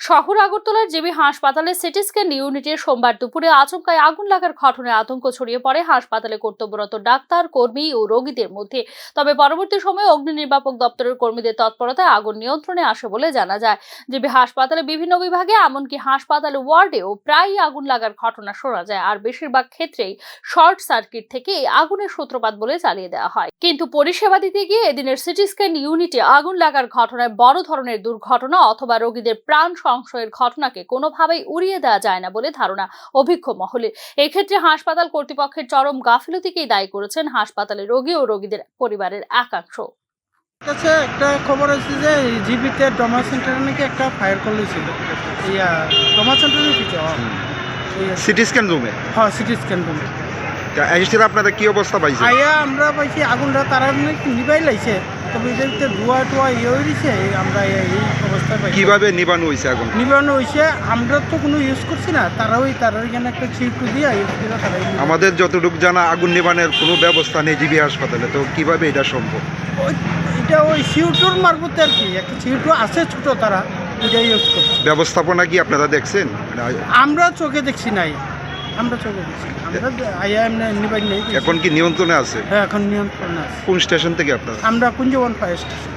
শহর আগরতলার জিবি হাসপাতালে সিটি স্ক্যান ইউনিটে সোমবার দুপুরে আচমকায় আগুন লাগার ঘটনায় আতঙ্ক ছড়িয়ে পড়ে। হাসপাতালে কর্তব্যরত ডাক্তার, কর্মী ও রোগীদের মধ্যে। তবে পরবর্তী সময়ে অগ্নি নির্বাপক দপ্তরের কর্মীদের তৎপরতায় আগুন নিয়ন্ত্রণে আসে বলে জানা যায়। জিবি হাসপাতালে বিভিন্ন বিভাগে, এমনকি হাসপাতাল ওয়ার্ডেও প্রায়ই আগুন লাগার ঘটনা শোনা যায়। আর বেশিরভাগ ক্ষেত্রেই শর্ট সার্কিট থেকে এই আগুনের সূত্রপাত বলে চালিয়ে দেওয়া হয়। কিন্তু পরিষেবা দিতে গিয়ে এদিনের সিটি স্ক্যান ইউনিটে আগুন লাগার ঘটনায় বড় ধরনের দুর্ঘটনা অথবা রোগীদের প্রাণ সংশয়ের ঘটনাকে কোনোভাবেই উড়িয়ে দেওয়া যায় না বলে ধারণা অভিজ্ঞ মহলে এক্ষেত্রে হাসপাতাল কর্তৃপক্ষের চরম গাফিলতিকেই দায়ী করেছেন হাসপাতালে রোগী ও রোগীদের পরিবারের একাংশ। কাছে একটা খবর আছে যে জিবিতে ডমা সেন্টারে নাকি একটা ফায়ার কল হয়েছিল। ইয়া ডমা সেন্টারের পিছনে সিটি স্ক্যান রুমে? হ্যাঁ সিটি স্ক্যান রুমে। আপনাদের কি অবস্থা পাইছে আইয়া আমরা পাইছি আগুনটা তারা নাকি নিবাই লাইছে। ধোয়া টোয়া ইয়ে হয়ে দিছে আমরা এই এই অবস্থায় পাইছি। কীভাবে নিবানো হয়েছে আগুন? নিবানো হয়েছে আমরা তো কোনো ইউজ করছি না তারা ওই তারা এখানে একটা ছিটু দিয়ে ইউজ করে তারা আমাদের যতটুকু জানা আগুন নিবানের কোনো ব্যবস্থা নেই জিবি হাসপাতালে তো কীভাবে এটা সম্ভব? এটা ওই সিউটুর মারফতে আর কি একটা সিউটু আছে ছোটো তারা ওইটা ইউজ করছে। ব্যবস্থাপনা কি আপনারা দেখছেন? মানে আমরা চোখে দেখছি নাই। আমরা চলে গেছি। আমরা আইয়া এমনি নেই। এখন কি নিয়ন্ত্রণে আছে? হ্যাঁ এখন নিয়ন্ত্রণে আছে। কোন স্টেশন থেকে আপনারা? আমরা কুঞ্জবন ফায়ার স্টেশন।